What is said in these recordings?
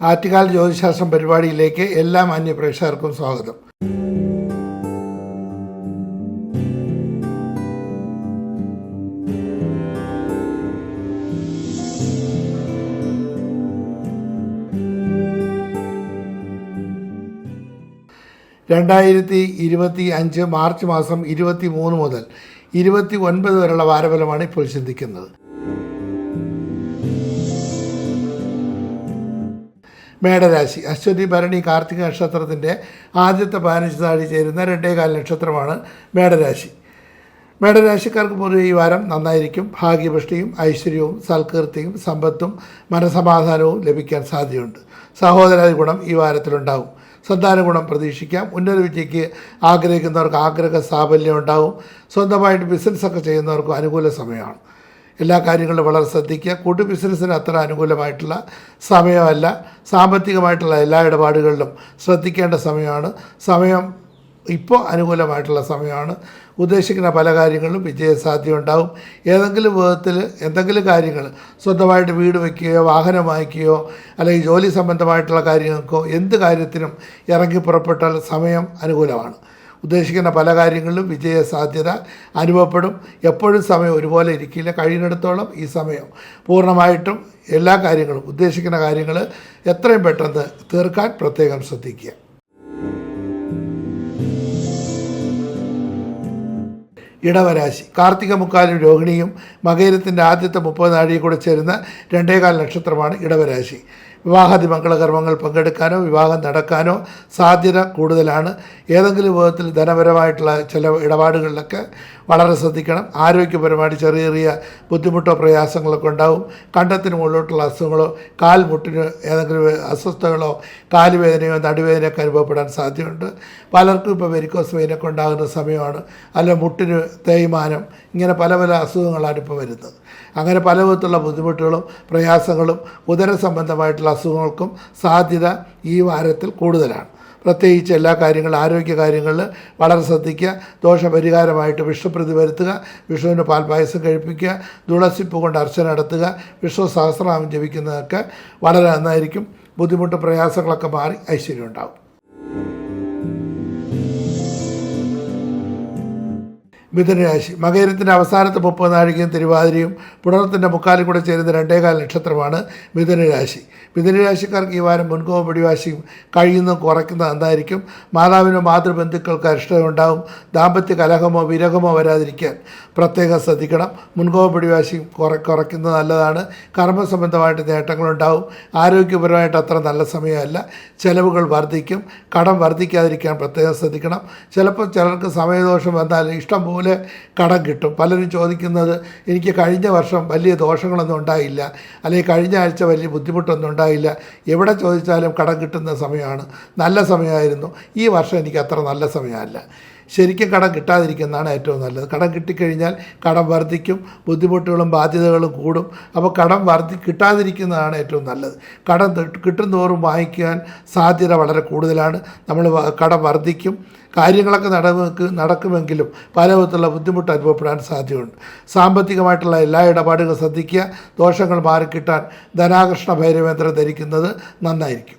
ആറ്റുകാൽ ജ്യോതിശാസ്ത്രം പരിപാടിയിലേക്ക് എല്ലാ മാന്യ പ്രേക്ഷകർക്കും സ്വാഗതം. രണ്ടായിരത്തി ഇരുപത്തി അഞ്ച് മാർച്ച് മാസം ഇരുപത്തി മൂന്ന് മുതൽ ഇരുപത്തി ഒൻപത് വരെയുള്ള വാരഫലമാണ് ഇപ്പോൾ ചിന്തിക്കുന്നത്. മേടരാശി. അശ്വതി ഭരണി കാർത്തിക നക്ഷത്രത്തിന്റെ ആദ്യത്തെ പതിനഞ്ച് താഴി ചേരുന്ന രണ്ടേകാൽ നക്ഷത്രമാണ് മേടരാശി. മേടരാശിക്കാർക്ക് പൊതുവെ ഈ വാരം നന്നായിരിക്കും. ഭാഗ്യപുഷ്ടിയും ഐശ്വര്യവും സൽകീർത്തിയും സമ്പത്തും മനസമാധാനവും ലഭിക്കാൻ സാധ്യതയുണ്ട്. സഹോദരാദി ഗുണം ഈ വാരത്തിലുണ്ടാകും. സന്താന ഗുണം പ്രതീക്ഷിക്കാം. ഉന്നത വിദ്യയ്ക്ക് ആഗ്രഹിക്കുന്നവർക്ക് ആഗ്രഹ സാഫല്യം ഉണ്ടാവും സ്വന്തമായിട്ട് ബിസിനസ്സൊക്കെ ചെയ്യുന്നവർക്കും അനുകൂല സമയമാണ്. എല്ലാ കാര്യങ്ങളും വളരെ ശ്രദ്ധിക്കുക. കൂട്ടു ബിസിനസ്സിന് അത്ര അനുകൂലമായിട്ടുള്ള സമയമല്ല. സാമ്പത്തികമായിട്ടുള്ള എല്ലാ ഇടപാടുകളിലും ശ്രദ്ധിക്കേണ്ട സമയമാണ്. സമയം ഇപ്പോൾ അനുകൂലമായിട്ടുള്ള സമയമാണ്. ഉദ്ദേശിക്കുന്ന പല കാര്യങ്ങളിലും വിജയസാധ്യത ഉണ്ടാവും ഏതെങ്കിലും വിധത്തിൽ എന്തെങ്കിലും കാര്യങ്ങൾ സ്വന്തമായിട്ട് വീട് വയ്ക്കുകയോ വാഹനം വാങ്ങിക്കുകയോ അല്ലെങ്കിൽ ജോലി സംബന്ധമായിട്ടുള്ള കാര്യങ്ങൾക്കോ എന്ത് കാര്യത്തിനും ഇറങ്ങി പുറപ്പെട്ടാൽ സമയം അനുകൂലമാണ്. ഉദ്ദേശിക്കുന്ന പല കാര്യങ്ങളിലും വിജയ സാധ്യത അനുഭവപ്പെടും. എപ്പോഴും സമയം ഒരുപോലെ ഇരിക്കില്ല. കഴിയുന്നിടത്തോളം ഈ സമയം പൂർണമായിട്ടും എല്ലാ കാര്യങ്ങളും ഉദ്ദേശിക്കുന്ന കാര്യങ്ങൾ എത്രയും പെട്ടെന്ന് തീർക്കാൻ പ്രത്യേകം ശ്രദ്ധിക്കുക. ഇടവരാശി. കാർത്തിക മുക്കാലും രോഹിണിയും മകേരത്തിന്റെ ആദ്യത്തെ മുപ്പത് നാഴിയിൽ കൂടെ ചേരുന്ന രണ്ടേകാൽ നക്ഷത്രമാണ് ഇടവരാശി. വിവാഹാദി മംഗളകർമ്മങ്ങൾ പങ്കെടുക്കാനോ വിവാഹം നടക്കാനോ സാധ്യത കൂടുതലാണ്. ഏതെങ്കിലും വിധത്തിൽ ധനപരമായിട്ടുള്ള ചില ഇടപാടുകളിലൊക്കെ വളരെ ശ്രദ്ധിക്കണം. ആരോഗ്യപരമായിട്ട് ചെറിയ ചെറിയ ബുദ്ധിമുട്ടോ പ്രയാസങ്ങളൊക്കെ ഉണ്ടാവും. കണ്ടത്തിന് മുകളിലോട്ടുള്ള അസുഖങ്ങളോ കാൽ മുട്ടിന് ഏതെങ്കിലും അസ്വസ്ഥതകളോ കാലുവേദനയോ നടുവേദനയൊക്കെ അനുഭവപ്പെടാൻ സാധ്യതയുണ്ട്. പലർക്കും ഇപ്പോൾ വെരിക്കോസ് വെയിനൊക്കെ ഉണ്ടാകുന്ന സമയമാണ്. അല്ലെങ്കിൽ മുട്ടിന് തേയ്മാനം ഇങ്ങനെ പല പല അസുഖങ്ങളാണ് ഇപ്പോൾ വരുന്നത്. അങ്ങനെ പല വിധത്തിലുള്ള ബുദ്ധിമുട്ടുകളും പ്രയാസങ്ങളും ഉദര സംബന്ധമായിട്ടുള്ള അസുഖങ്ങൾക്കും സാധ്യത ഈ വാരത്തിൽ കൂടുതലാണ്. പ്രത്യേകിച്ച് എല്ലാ കാര്യങ്ങളും ആരോഗ്യ കാര്യങ്ങളിൽ വളരെ ശ്രദ്ധിക്കുക ദോഷപരിഹാരമായിട്ട് വിഷ്ണുപ്രതി വരുത്തുക വിഷ്ണുവിന് പാൽപായസം കഴിപ്പിക്കുക തുളസിപ്പ് കൊണ്ട് അർച്ചന നടത്തുക വിഷ്ണു സഹസ്രനാമം ജപിക്കുന്നതൊക്കെ വളരെ നന്നായിരിക്കും. ബുദ്ധിമുട്ട് പ്രയാസങ്ങളൊക്കെ മാറി ഐശ്വര്യം ഉണ്ടാവും. മിഥുനരാശി. മകരത്തിന്റെ അവസാനത്തെ മുപ്പത് നാഴികയും തിരുവാതിരയും പുണർത്തിന്റെ മുക്കാലിൽ കൂടെ ചേരുന്ന രണ്ടേകാൽ നക്ഷത്രമാണ് മിഥുനരാശി. മിഥുനരാശിക്കാർക്ക് ഈ വാരം മുൻകോപ പിടിവാശിയും കഴിയുന്നതും കുറയ്ക്കുന്നത് എന്തായിരിക്കും? മാതാവിനോ മാതൃബന്ധുക്കൾക്ക് അരിഷ്ടമുണ്ടാവും ദാമ്പത്യ കലഹമോ വിരഹമോ വരാതിരിക്കാൻ പ്രത്യേകം ശ്രദ്ധിക്കണം. മുൻകോപ പിടിവാശിയും കുറ കുറയ്ക്കുന്നത് നല്ലതാണ്. കർമ്മസംബന്ധമായിട്ട് നേട്ടങ്ങളുണ്ടാവും. ആരോഗ്യപരമായിട്ട് അത്ര നല്ല സമയമല്ല. ചിലവുകൾ വർദ്ധിക്കും. കടം വർദ്ധിക്കാതിരിക്കാൻ പ്രത്യേകം ശ്രദ്ധിക്കണം. ചിലപ്പോൾ ചിലർക്ക് സമയദോഷം വന്നാൽ ഇഷ്ടം പോലെ കടം കിട്ടും. പലരും ചോദിക്കുന്നത് എനിക്ക് കഴിഞ്ഞ വർഷം വലിയ ദോഷങ്ങളൊന്നും ഉണ്ടായില്ല. അല്ലെങ്കിൽ കഴിഞ്ഞ ആഴ്ച വലിയ ബുദ്ധിമുട്ടൊന്നും ഉണ്ടായില്ല. എവിടെ ചോദിച്ചാലും കടം കിട്ടുന്ന സമയമാണ്. നല്ല സമയമായിരുന്നു. ഈ വർഷം എനിക്ക് അത്ര നല്ല സമയമല്ല. ശരിക്കും കടം കിട്ടാതിരിക്കുന്നതാണ് ഏറ്റവും നല്ലത്. കടം കിട്ടിക്കഴിഞ്ഞാൽ കടം വർദ്ധിക്കും ബുദ്ധിമുട്ടുകളും ബാധ്യതകളും കൂടും. അപ്പോൾ കടം വർദ്ധി കിട്ടാതിരിക്കുന്നതാണ് ഏറ്റവും നല്ലത്. കടം കിട്ടും തോറും വാങ്ങിക്കാൻ സാധ്യത വളരെ കൂടുതലാണ്. നമ്മൾ കടം വർദ്ധിക്കും. കാര്യങ്ങളൊക്കെ നടക്ക് നടക്കുമെങ്കിലും പല വിധത്തിലുള്ള ബുദ്ധിമുട്ട് അനുഭവപ്പെടാൻ സാധ്യതയുണ്ട്. സാമ്പത്തികമായിട്ടുള്ള എല്ലാ ഇടപാടുകളും ശ്രദ്ധിക്കുക. ദോഷങ്ങൾ മാറിക്കിട്ടാൻ ധനാകർഷണ ഭൈരവേന്ദ്രം ധരിക്കുന്നത് നന്നായിരിക്കും.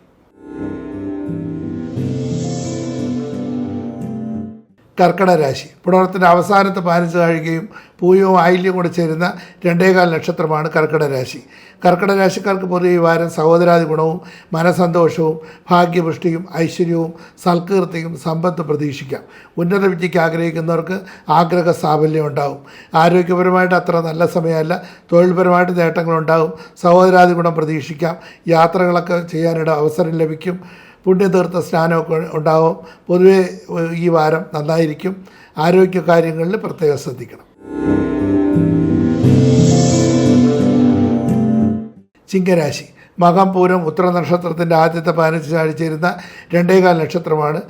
കർക്കട രാശി. പുണർത്തിന്റെ അവസാനത്തെ പാലിച്ച് കഴിയുകയും പൂയവും ആയില്യവും കൂടെ ചേരുന്ന രണ്ടേകാൽ നക്ഷത്രമാണ് കർക്കട രാശി. കർക്കട രാശിക്കാർക്ക് പൊതുവെ ഈ വാരം സഹോദരാദി ഗുണവും മനസന്തോഷവും ഭാഗ്യപുഷ്ടിയും ഐശ്വര്യവും സൽകീർത്തിയും സമ്പത്ത് പ്രതീക്ഷിക്കാം. ഉന്നത വിദ്യയ്ക്ക് ആഗ്രഹിക്കുന്നവർക്ക് ആഗ്രഹ സാഫല്യം ഉണ്ടാവും. ആരോഗ്യപരമായിട്ട് അത്ര നല്ല സമയമല്ല. തൊഴിൽപരമായിട്ട് നേട്ടങ്ങളുണ്ടാവും. സഹോദരാദി ഗുണം പ്രതീക്ഷിക്കാം. യാത്രകളൊക്കെ ചെയ്യാനിട അവസരം ലഭിക്കും. പുണ്യതീർത്ഥ സ്നാനമൊക്കെ ഉണ്ടാവും. പൊതുവേ ഈ വാരം നന്നായിരിക്കും. ആരോഗ്യ കാര്യങ്ങളിൽ പ്രത്യേകം ശ്രദ്ധിക്കണം. ചിങ്ങരാശി. മകം പൂരം ഉത്തര നക്ഷത്രത്തിന്റെ ആദ്യത്തെ പതിനഞ്ച് ആഴ്ചയിരുന്ന രണ്ടേകാൽ നക്ഷത്രമാണ്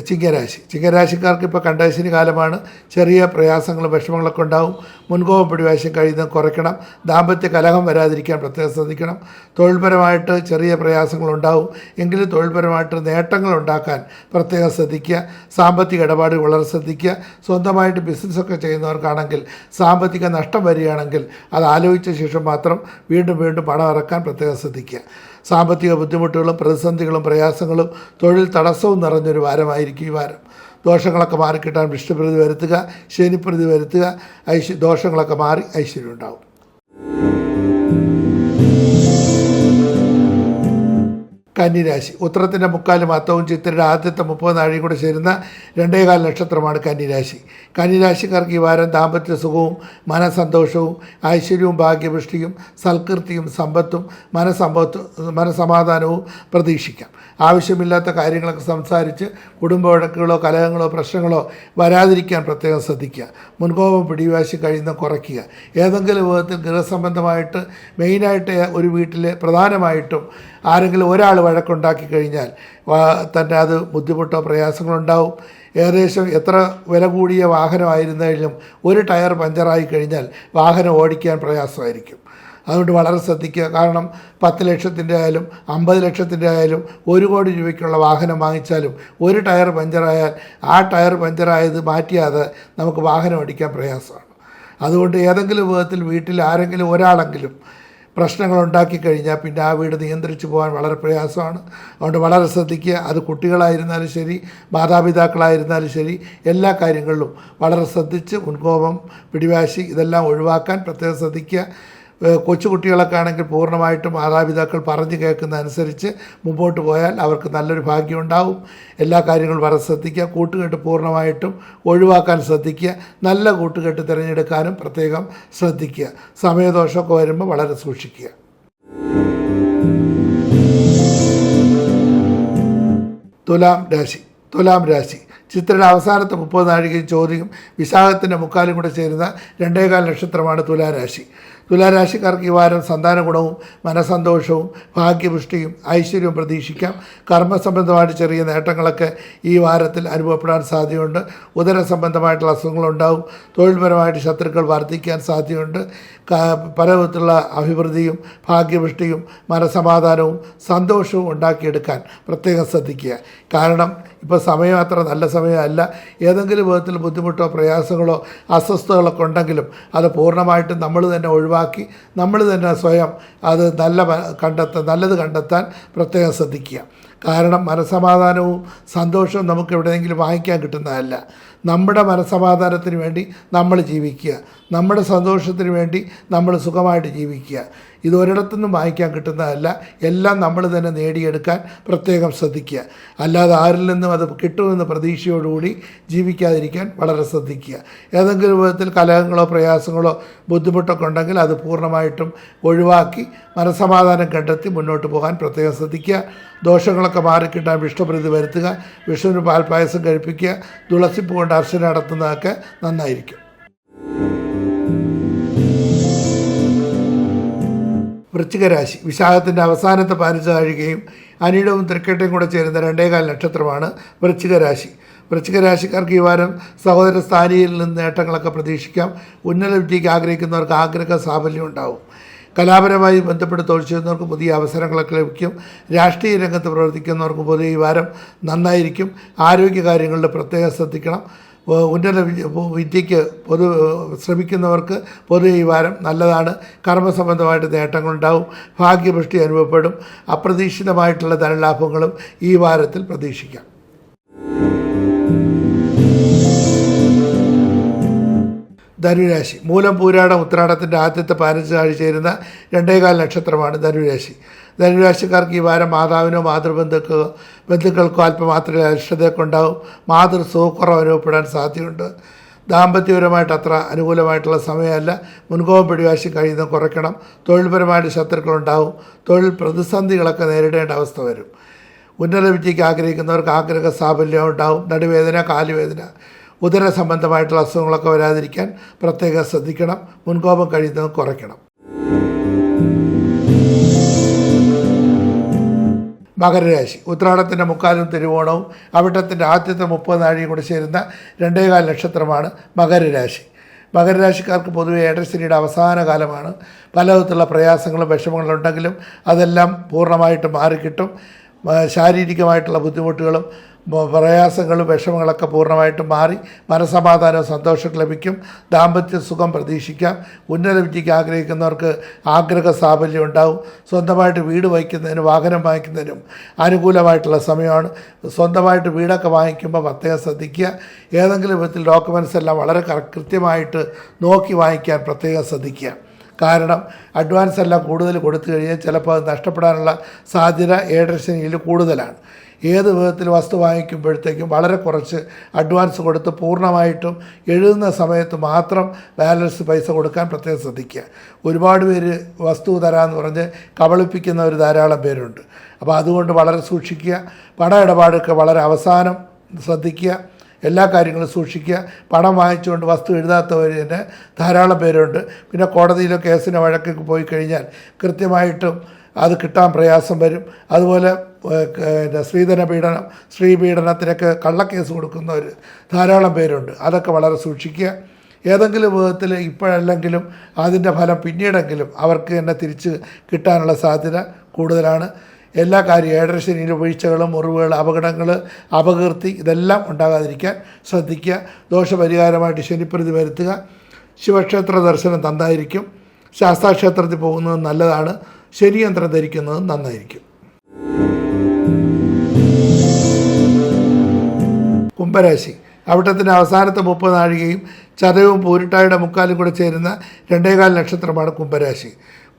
ചിങ്ങരാശി. ചിങ്ങരാശിക്കാർക്ക് ഇപ്പോൾ കണ്ടശിനി കാലമാണ്. ചെറിയ പ്രയാസങ്ങളും വിഷമങ്ങളൊക്കെ ഉണ്ടാവും. മുൻകോപം പിടിവാശം കഴിയുന്നത് കുറയ്ക്കണം. ദാമ്പത്യ കലഹം വരാതിരിക്കാൻ പ്രത്യേകം ശ്രദ്ധിക്കണം. തൊഴിൽപരമായിട്ട് ചെറിയ പ്രയാസങ്ങളുണ്ടാവും എങ്കിലും തൊഴിൽപരമായിട്ട് നേട്ടങ്ങൾ ഉണ്ടാക്കാൻ പ്രത്യേകം ശ്രദ്ധിക്കുക. സാമ്പത്തിക ഇടപാടുകൾ വളരെ ശ്രദ്ധിക്കുക. സ്വന്തമായിട്ട് ബിസിനസ്സൊക്കെ ചെയ്യുന്നവർക്കാണെങ്കിൽ സാമ്പത്തിക നഷ്ടം വരികയാണെങ്കിൽ അത് ആലോചിച്ച ശേഷം മാത്രം വീണ്ടും വീണ്ടും പണം ഇറക്കാൻ പ്രത്യേകം ശ്രദ്ധിക്കുക. സാമ്പത്തിക ബുദ്ധിമുട്ടുകളും പ്രതിസന്ധികളും പ്രയാസങ്ങളും തൊഴിൽ തടസ്സവും നിറഞ്ഞൊരു വാരമായിരിക്കും ഈ വാരം. ദോഷങ്ങളൊക്കെ മാറിക്കിട്ടാൻ വിഷ്ണുപ്രതി വരുത്തുക ശനിപ്രതി വരുത്തുക ഐശ്വ ദോഷങ്ങളൊക്കെ മാറി ഐശ്വര്യം ഉണ്ടാവും. കന്നിരാശി. ഉത്തരത്തിന്റെ മുക്കാലും അത്തവും ചിത്രയുടെ ആദ്യത്തെ മുപ്പത് നാഴിയും കൂടെ ചേരുന്ന രണ്ടേകാൽ നക്ഷത്രമാണ് കന്നിരാശി. കന്നിരാശിക്കാർക്ക് ഈ വാരം ദാമ്പത്യ സുഖവും മനസന്തോഷവും ഐശ്വര്യവും ഭാഗ്യപുഷ്ടിയും സൽകൃതിയും സമ്പത്തും മനസമ്പത്ത് മനസമാധാനവും പ്രതീക്ഷിക്കാം. ആവശ്യമില്ലാത്ത കാര്യങ്ങളൊക്കെ സംസാരിച്ച് കുടുംബ വഴക്കുകളോ കലഹങ്ങളോ പ്രശ്നങ്ങളോ വരാതിരിക്കാൻ പ്രത്യേകം ശ്രദ്ധിക്കുക. മുൻകോപം പിടിവാശി കഴിയുന്ന കുറയ്ക്കുക. ഏതെങ്കിലും വിധത്തിൽ ഗൃഹസംബന്ധമായിട്ട് മെയിനായിട്ട് ഒരു വീട്ടിൽ പ്രധാനമായിട്ടും ആരെങ്കിലും ഒരാൾ വഴക്കുണ്ടാക്കി കഴിഞ്ഞാൽ തന്നെ അത് ബുദ്ധിമുട്ടോ പ്രയാസങ്ങളുണ്ടാവും ഏകദേശം എത്ര വില കൂടിയ വാഹനമായിരുന്നാലും ഒരു ടയർ പഞ്ചറായി കഴിഞ്ഞാൽ വാഹനം ഓടിക്കാൻ പ്രയാസമായിരിക്കും. അതുകൊണ്ട് വളരെ ശ്രദ്ധിക്കുക. കാരണം പത്ത് ലക്ഷത്തിന്റെ ആയാലും അമ്പത് ലക്ഷത്തിന്റെ ആയാലും ഒരു കോടി രൂപയ്ക്കുള്ള വാഹനം വാങ്ങിച്ചാലും ഒരു ടയർ പഞ്ചറായാൽ ആ ടയർ പഞ്ചറായത് മാറ്റിയാതെ നമുക്ക് വാഹനം ഓടിക്കാൻ പ്രയാസമാണ്. അതുകൊണ്ട് ഏതെങ്കിലും വിധത്തിൽ വീട്ടിൽ ആരെങ്കിലും ഒരാളെങ്കിലും പ്രശ്നങ്ങൾ ഉണ്ടാക്കി കഴിഞ്ഞാൽ പിന്നെ ആ വീട് നിയന്ത്രിച്ചു പോകാൻ വളരെ പ്രയാസമാണ്. അതുകൊണ്ട് വളരെ ശ്രദ്ധിക്കുക. അത് കുട്ടികളായിരുന്നാലും ശരി മാതാപിതാക്കളായിരുന്നാലും ശരി എല്ലാ കാര്യങ്ങളിലും വളരെ ശ്രദ്ധിച്ച് മുൻകോപം പിടിവാശി ഇതെല്ലാം ഒഴിവാക്കാൻ പ്രത്യേകം ശ്രദ്ധിക്കുക. ഏഹ് കൊച്ചു കുട്ടികളൊക്കെ ആണെങ്കിൽ പൂർണമായിട്ടും മാതാപിതാക്കൾ പറഞ്ഞു കേൾക്കുന്ന അനുസരിച്ച് മുമ്പോട്ട് പോയാൽ അവർക്ക് നല്ലൊരു ഭാഗ്യം ഉണ്ടാവും എല്ലാ കാര്യങ്ങളും വളരെ ശ്രദ്ധിക്കുക. കൂട്ടുകെട്ട് പൂർണമായിട്ടും ഒഴിവാക്കാൻ ശ്രദ്ധിക്കുക. നല്ല കൂട്ടുകെട്ട് തിരഞ്ഞെടുക്കാനും പ്രത്യേകം ശ്രദ്ധിക്കുക. സമയദോഷമൊക്കെ വരുമ്പോൾ വളരെ സൂക്ഷിക്കുക. തുലാം രാശി. തുലാം രാശി. ചിത്രയുടെ അവസാനത്തെ മുപ്പത് നാഴികയും ചോദ്യം വിശാഖത്തിന്റെ മുക്കാലും കൂടെ ചേരുന്ന രണ്ടേകാൽ നക്ഷത്രമാണ് തുലാരാശി തുലാരാശിക്കാർക്ക് ഈ വാരം സന്താന ഗുണവും മനസന്തോഷവും ഭാഗ്യപുഷ്ടിയും ഐശ്വര്യവും പ്രതീക്ഷിക്കാം. കർമ്മസംബന്ധമായിട്ട് ചെറിയ നേട്ടങ്ങളൊക്കെ ഈ വാരത്തിൽ അനുഭവപ്പെടാൻ സാധ്യതയുണ്ട്. ഉദര സംബന്ധമായിട്ടുള്ള അസുഖങ്ങളുണ്ടാവും. തൊഴിൽപരമായിട്ട് ശത്രുക്കൾ വർദ്ധിക്കാൻ സാധ്യതയുണ്ട്. പലവിധത്തിലുള്ള പല വിധത്തിലുള്ള അഭിവൃദ്ധിയും ഭാഗ്യപുഷ്ടിയും മനസമാധാനവും സന്തോഷവും ഉണ്ടാക്കിയെടുക്കാൻ പ്രത്യേകം ശ്രദ്ധിക്കുക. കാരണം ഇപ്പോൾ സമയം അത്ര നല്ല സമയമല്ല. ഏതെങ്കിലും വിധത്തിൽ ബുദ്ധിമുട്ടോ പ്രയാസങ്ങളോ അസ്വസ്ഥതകളൊക്കെ ഉണ്ടെങ്കിലും അത് പൂർണമായിട്ടും നമ്മൾ തന്നെ ഒഴിവാക്കി നമ്മൾ തന്നെ സ്വയം അത് നല്ല കണ്ടെത്താൻ നല്ലത് കണ്ടെത്താൻ പ്രത്യേകം ശ്രദ്ധിക്കുക. കാരണം മനസമാധാനവും സന്തോഷവും നമുക്ക് എവിടെയെങ്കിലും വാങ്ങിക്കാൻ കിട്ടുന്നതല്ല. നമ്മുടെ മനസമാധാനത്തിന് വേണ്ടി നമ്മൾ ജീവിക്കുക. നമ്മുടെ സന്തോഷത്തിന് വേണ്ടി നമ്മൾ സുഖമായിട്ട് ജീവിക്കുക. ഇത് ഒരിടത്തുനിന്നും വാങ്ങിക്കാൻ കിട്ടുന്നതല്ല. എല്ലാം നമ്മൾ തന്നെ നേടിയെടുക്കാൻ പ്രത്യേകം ശ്രദ്ധിക്കുക. അല്ലാതെ ആരിൽ നിന്നും അത് കിട്ടുമെന്ന പ്രതീക്ഷയോടുകൂടി ജീവിക്കാതിരിക്കാൻ വളരെ ശ്രദ്ധിക്കുക. ഏതെങ്കിലും വിധത്തിൽ കലഹങ്ങളോ പ്രയാസങ്ങളോ ബുദ്ധിമുട്ടൊക്കെ ഉണ്ടെങ്കിൽ അത് പൂർണമായിട്ടും ഒഴിവാക്കി മനസമാധാനം കണ്ടെത്തി മുന്നോട്ട് പോകാൻ പ്രത്യേകം ശ്രദ്ധിക്കുക. ദോഷങ്ങളൊക്കെ മാറിക്കിട്ടാൻ വിഷ്ണുപ്രതി വരുത്തുക. വിഷ്ണുവിന് പാൽപ്പായസം കഴിപ്പിക്കുക. തുളസിപ്പ് കൊണ്ട് അർച്ചന നടത്തുന്നതൊക്കെ നന്നായിരിക്കും. വൃശ്ചികരാശി വിശാഖത്തിന്റെ അവസാനത്തെ പതിനഞ്ച് താഴുകയും അനിടവും തൃക്കേട്ടയും കൂടെ ചേരുന്ന രണ്ടേകാൽ നക്ഷത്രമാണ് വൃശ്ചികരാശി വൃശ്ചികരാശിക്കാർക്ക് ഈ വാരം സഹോദര സ്ഥാനിയിൽ നിന്ന് നേട്ടങ്ങളൊക്കെ പ്രതീക്ഷിക്കാം. ഉന്നത വിദ്യയ്ക്ക് ആഗ്രഹിക്കുന്നവർക്ക് ആഗ്രഹ സാഫല്യം ഉണ്ടാവും. കലാപരമായി ബന്ധപ്പെട്ട് തൊഴിൽ ചെയ്യുന്നവർക്ക് പുതിയ അവസരങ്ങളൊക്കെ ലഭിക്കും. രാഷ്ട്രീയ രംഗത്ത് പ്രവർത്തിക്കുന്നവർക്ക് പുതിയ ഈ വാരം നന്നായിരിക്കും. ആരോഗ്യകാര്യങ്ങളിൽ പ്രത്യേകം ശ്രദ്ധിക്കണം. ഉന്നത വിദ്യ വിദ്യയ്ക്ക് പൊതു ശ്രമിക്കുന്നവർക്ക് പൊതുവെ ഈ വാരം നല്ലതാണ്. കർമ്മസംബന്ധമായിട്ട് നേട്ടങ്ങളുണ്ടാവും. ഭാഗ്യപുഷ്ടി അനുഭവപ്പെടും. അപ്രതീക്ഷിതമായിട്ടുള്ള ധനലാഭങ്ങളും ഈ വാരത്തിൽ പ്രതീക്ഷിക്കാം. ധനുരാശി. മൂലം പൂരാടം ഉത്രാടത്തിന്റെ ആദ്യത്തെ പതിനഞ്ച് ആഴ്ച ചേരുന്ന രണ്ടേകാൽ നക്ഷത്രമാണ് ധനുരാശി. ധനുരാശിക്കാർക്ക് ഈ വാരം മാതാവിനോ മാതൃബന്ധുക്കോ ബന്ധുക്കൾക്കോ അല്പമാത്രമേ അരിഷ്ടതയൊക്കെ ഉണ്ടാവും. മാതൃ സുഖക്കുറവ് അനുഭവപ്പെടാൻ സാധ്യതയുണ്ട്. ദാമ്പത്യപരമായിട്ട് അത്ര അനുകൂലമായിട്ടുള്ള സമയമല്ല. മുൻകോപം പിടിവാശി കഴിയുന്ന കുറയ്ക്കണം. തൊഴിൽപരമായിട്ട് ശത്രുക്കളുണ്ടാവും തൊഴിൽ പ്രതിസന്ധികളൊക്കെ നേരിടേണ്ട അവസ്ഥ വരും. ഉന്നത വിദ്യയ്ക്ക് ആഗ്രഹിക്കുന്നവർക്ക് ആഗ്രഹ സാഫല്യം ഉണ്ടാവും. നടുവേദന കാലുവേദന. ഉദര സംബന്ധമായിട്ടുള്ള അസുഖങ്ങളൊക്കെ വരാതിരിക്കാൻ പ്രത്യേകം ശ്രദ്ധിക്കണം. മുൻകോപം കഴിയുന്നത് കുറയ്ക്കണം. മകരരാശി. ഉത്രാടത്തിന്റെ മുക്കാലും തിരുവോണവും അവിട്ടത്തിന്റെ ആദ്യത്തെ മുപ്പത് നാഴിയും കൂടി ചേരുന്ന രണ്ടേകാൽ നക്ഷത്രമാണ് മകരരാശി. മകരരാശിക്കാർക്ക് പൊതുവെ ഏഴരശനിയുടെ അവസാന കാലമാണ്. പല വിധത്തിലുള്ള പ്രയാസങ്ങളും വിഷമങ്ങളും ഉണ്ടെങ്കിലും അതെല്ലാം പൂർണമായിട്ട് മാറിക്കിട്ടും. ശാരീരികമായിട്ടുള്ള ബുദ്ധിമുട്ടുകളും പ്രയാസങ്ങളും വിഷമങ്ങളൊക്കെ പൂർണമായിട്ടും മാറി. മനസമാധാനവും സന്തോഷം ലഭിക്കും. ദാമ്പത്യ സുഖം പ്രതീക്ഷിക്കാം. ഉന്നത വിദ്യയ്ക്ക് ആഗ്രഹിക്കുന്നവർക്ക് ആഗ്രഹ സാഫല്യം ഉണ്ടാവും. സ്വന്തമായിട്ട് വീട് വയ്ക്കുന്നതിനും വാഹനം വാങ്ങിക്കുന്നതിനും അനുകൂലമായിട്ടുള്ള സമയമാണ്. സ്വന്തമായിട്ട് വീടൊക്കെ വാങ്ങിക്കുമ്പോൾ പ്രത്യേകം ശ്രദ്ധിക്കുക. ഏതെങ്കിലും വിധത്തിൽ ഡോക്യുമെന്റ്സ് എല്ലാം വളരെ കൃത്യമായിട്ട് നോക്കി വാങ്ങിക്കാൻ പ്രത്യേകം ശ്രദ്ധിക്കുക. കാരണം അഡ്വാൻസ് എല്ലാം കൂടുതൽ കൊടുത്തു കഴിഞ്ഞാൽ ചിലപ്പോൾ അത് നഷ്ടപ്പെടാനുള്ള സാധ്യത ഏഴരശനിയിൽ കൂടുതലാണ്. ഏത് വിധത്തിൽ വസ്തു വാങ്ങിക്കുമ്പോഴത്തേക്കും വളരെ കുറച്ച് അഡ്വാൻസ് കൊടുത്ത് പൂർണമായിട്ടും എഴുതുന്ന സമയത്ത് മാത്രം ബാലൻസ് പൈസ കൊടുക്കാൻ പ്രത്യേകം ശ്രദ്ധിക്കുക. ഒരുപാട് പേര് വസ്തു തരാമെന്ന് പറഞ്ഞ് കബളിപ്പിക്കുന്ന ഒരു ധാരാളം പേരുണ്ട്. അപ്പോൾ അതുകൊണ്ട് വളരെ സൂക്ഷിക്കുക. പണ ഇടപാടൊക്കെ വളരെ അവസാനം ശ്രദ്ധിക്കുക. എല്ലാ കാര്യങ്ങളും സൂക്ഷിക്കുക. പണം വാങ്ങിച്ചുകൊണ്ട് വസ്തു എഴുതാത്തവർ തന്നെ ധാരാളം പേരുണ്ട്. പിന്നെ കോടതിയിലോ കേസിനോ വഴക്കൊക്കെ പോയി കഴിഞ്ഞാൽ കൃത്യമായിട്ടും അത് കിട്ടാൻ പ്രയാസം വരും. അതുപോലെ സ്ത്രീധന പീഡനം സ്ത്രീ പീഡനത്തിനൊക്കെ കള്ളക്കേസ് കൊടുക്കുന്നവർ ധാരാളം പേരുണ്ട്. അതൊക്കെ വളരെ സൂക്ഷിക്കുക. ഏതെങ്കിലും വിധത്തിൽ ഇപ്പോഴല്ലെങ്കിലും അതിന്റെ ഫലം പിന്നീടെങ്കിലും അവർക്ക് തന്നെ തിരിച്ച് കിട്ടാനുള്ള സാധ്യത കൂടുതലാണ്. എല്ലാ കാര്യം ഏഴരശനിയിൽ വീഴ്ചകളും മുറിവുകൾ അപകടങ്ങൾ അപകീർത്തി ഇതെല്ലാം ഉണ്ടാകാതിരിക്കാൻ ശ്രദ്ധിക്കുക. ദോഷപരിഹാരമായിട്ട് ശനിപ്രതി വരുത്തുക. ശിവക്ഷേത്ര ദർശനം നന്നായിരിക്കും. ശാസ്താക്ഷേത്രത്തിൽ പോകുന്നത് നല്ലതാണ്. ശനിയന്ത്രം ധരിക്കുന്നത് നന്നായിരിക്കും. കുംഭരാശി. അവിട്ടത്തിന്റെ അവസാനത്തെ മുപ്പത് നാഴികയും ചതയവും പൂരിട്ടായുടെ മുക്കാലും കൂടെ ചേരുന്ന രണ്ടേകാൽ നക്ഷത്രമാണ് കുംഭരാശി.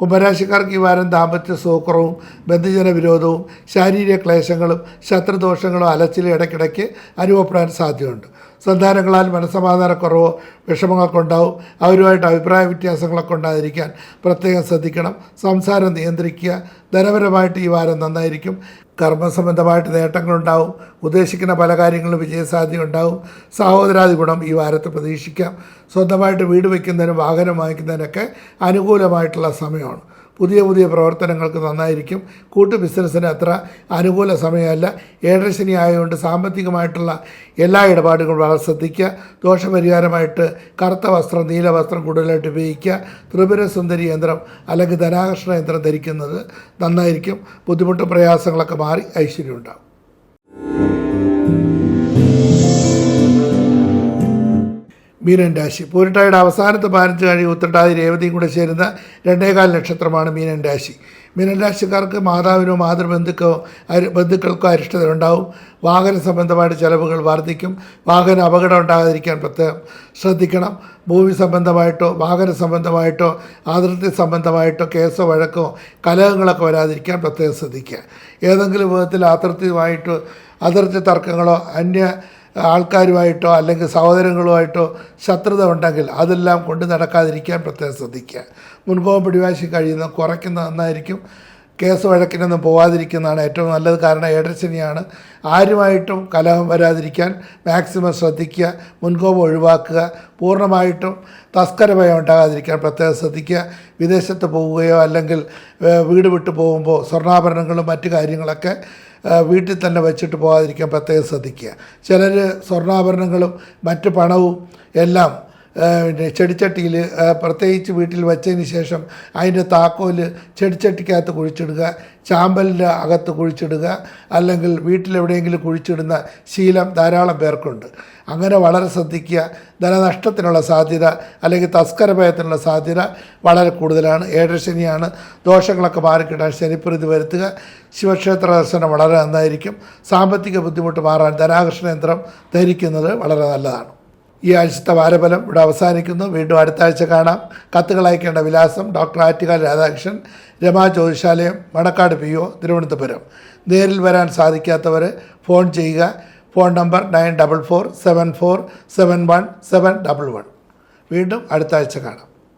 കുംഭരാശിക്കാർക്ക് ഈ വാരം ദാമ്പത്യ സൂക്രവും ബന്ധുജന വിരോധവും ശാരീരിക ക്ലേശങ്ങളും ശത്രുദോഷങ്ങളും അലച്ചിലും ഇടയ്ക്കിടയ്ക്ക് അനുഭവപ്പെടാൻ സാധ്യതയുണ്ട്. സന്താനങ്ങളാൽ മനസ്സമാധാനക്കുറവോ വിഷമങ്ങളൊക്കെ ഉണ്ടാവും അവരുമായിട്ട് അഭിപ്രായ വ്യത്യാസങ്ങളൊക്കെ ഉണ്ടാതിരിക്കാൻ പ്രത്യേകം ശ്രദ്ധിക്കണം. സംസാരം നിയന്ത്രിക്കുക. ധനപരമായിട്ട് ഈ വാരം നന്നായിരിക്കും. കർമ്മസംബന്ധമായിട്ട് നേട്ടങ്ങളുണ്ടാവും. ഉദ്ദേശിക്കുന്ന പല കാര്യങ്ങളും വിജയസാധ്യത ഉണ്ടാവും സഹോദരാദി ഗുണം ഈ വാരത്തെ പ്രതീക്ഷിക്കാം. സ്വന്തമായിട്ട് വീട് വയ്ക്കുന്നതിനും വാഹനം വാങ്ങിക്കുന്നതിനൊക്കെ അനുകൂലമായിട്ടുള്ള സമയമാണ്. പുതിയ പുതിയ പ്രവർത്തനങ്ങൾക്ക് നന്നായിരിക്കും. കൂട്ടു ബിസിനസ്സിന് അത്ര അനുകൂല സമയമല്ല. ഏഴരശനി ആയതുകൊണ്ട് സാമ്പത്തികമായിട്ടുള്ള എല്ലാ ഇടപാടുകളും വളരെ ശ്രദ്ധിക്കുക. ദോഷപരിഹാരമായിട്ട് കറുത്ത വസ്ത്രം നീല വസ്ത്രം കൂടുതലായിട്ട് ഉപയോഗിക്കുക. ത്രിപുര സുന്ദരി യന്ത്രം അല്ലെങ്കിൽ ധനാകർഷണ യന്ത്രം ധരിക്കുന്നത് നന്നായിരിക്കും. ബുദ്ധിമുട്ടും പ്രയാസങ്ങളൊക്കെ മാറി ഐശ്വര്യം ഉണ്ടാകും മീനൻ രാശി. പൂരിട്ടായുടെ അവസാനത്തെ പതിനഞ്ച് കഴിഞ്ഞ് ഉത്രട്ടാതി രേവതിയും കൂടെ ചേരുന്ന രണ്ടേകാൽ നക്ഷത്രമാണ് മീനൻ രാശി. മീനൻ രാശിക്കാർക്ക് മാതാവിനോ മാതൃബന്ധുക്കോ ബന്ധുക്കൾക്കോ അരിഷ്ടത ഉണ്ടാവും. വാഹന സംബന്ധമായിട്ട് ചിലവുകൾ വർദ്ധിക്കും. വാഹന അപകടം ഉണ്ടാകാതിരിക്കാൻ പ്രത്യേകം ശ്രദ്ധിക്കണം. ഭൂമി സംബന്ധമായിട്ടോ വാഹന സംബന്ധമായിട്ടോ അതിർത്തി സംബന്ധമായിട്ടോ കേസോ വഴക്കോ കലഹങ്ങളൊക്കെ വരാതിരിക്കാൻ പ്രത്യേകം ശ്രദ്ധിക്കുക. ഏതെങ്കിലും വിധത്തിൽ അതിർത്തിയുമായിട്ടോ അതിർത്തി തർക്കങ്ങളോ അന്യ ആൾക്കാരുമായിട്ടോ അല്ലെങ്കിൽ സഹോദരങ്ങളുമായിട്ടോ ശത്രുത ഉണ്ടെങ്കിൽ അതെല്ലാം കൊണ്ട് നടക്കാതിരിക്കാൻ പ്രത്യേകം ശ്രദ്ധിക്കുക. മുൻകോപം പിടിവാശി കഴിയുന്ന കുറയ്ക്കുന്ന നന്നായിരിക്കും. കേസ് വഴക്കിനൊന്നും പോവാതിരിക്കുന്നതാണ് ഏറ്റവും നല്ലത്. കാരണം ഏടശനിയാണ് ആരുമായിട്ടും കലഹം വരാതിരിക്കാൻ മാക്സിമം ശ്രദ്ധിക്കുക. മുൻകോപം ഒഴിവാക്കുക. പൂർണമായിട്ടും തസ്കരഭയം ഉണ്ടാകാതിരിക്കാൻ പ്രത്യേകം ശ്രദ്ധിക്കുക. വിദേശത്ത് പോവുകയോ അല്ലെങ്കിൽ വീട് വിട്ടു പോകുമ്പോൾ സ്വർണാഭരണങ്ങളും മറ്റു കാര്യങ്ങളൊക്കെ വീട്ടിൽ തന്നെ വെച്ചിട്ട് പോകാതിരിക്കാൻ പ്രത്യേകം ശ്രദ്ധിക്കുക. ചിലർ സ്വർണാഭരണങ്ങളും മറ്റ് പണവും എല്ലാം പിന്നെ ചെടിച്ചട്ടിയിൽ പ്രത്യേകിച്ച് വീട്ടിൽ വെച്ചതിന് ശേഷം അതിന്റെ താക്കോൽ ചെടിച്ചട്ടിക്കകത്ത് കുഴിച്ചിടുക ചാമ്പലിന്റെ അകത്ത് കുഴിച്ചിടുക അല്ലെങ്കിൽ വീട്ടിലെവിടെയെങ്കിലും കുഴിച്ചിടുന്ന ശീലം ധാരാളം പേർക്കുണ്ട്. അങ്ങനെ വളരെ ശ്രദ്ധിക്കുക. ധനനഷ്ടത്തിനുള്ള സാധ്യത അല്ലെങ്കിൽ തസ്കരഭയത്തിനുള്ള സാധ്യത വളരെ കൂടുതലാണ്. ഏഴര ശനിയാണ്. ദോഷങ്ങളൊക്കെ മാറിക്കിട്ടാൻ ശനിപ്രതി വരുത്തുക. ശിവക്ഷേത്ര ദർശനം വളരെ നന്നായിരിക്കും. സാമ്പത്തിക ബുദ്ധിമുട്ട് മാറാൻ ധനാകർഷണ യന്ത്രം ധരിക്കുന്നത് വളരെ നല്ലതാണ്. ഈ ആഴ്ചത്തെ വാരഫലം ഇവിടെ അവസാനിക്കുന്നു. വീണ്ടും അടുത്ത ആഴ്ച കാണാം. കത്തുകൾ അയക്കേണ്ട വിലാസം doctor Attukal Radhakrishnan Rama Jyothishalayam Manacaud P O Thiruvananthapuram. നേരിൽ വരാൻ സാധിക്കാത്തവർ ഫോൺ ചെയ്യുക. Phone number nine double four seven four seven one seven double one. വീണ്ടും അടുത്ത ആഴ്ച കാണാം.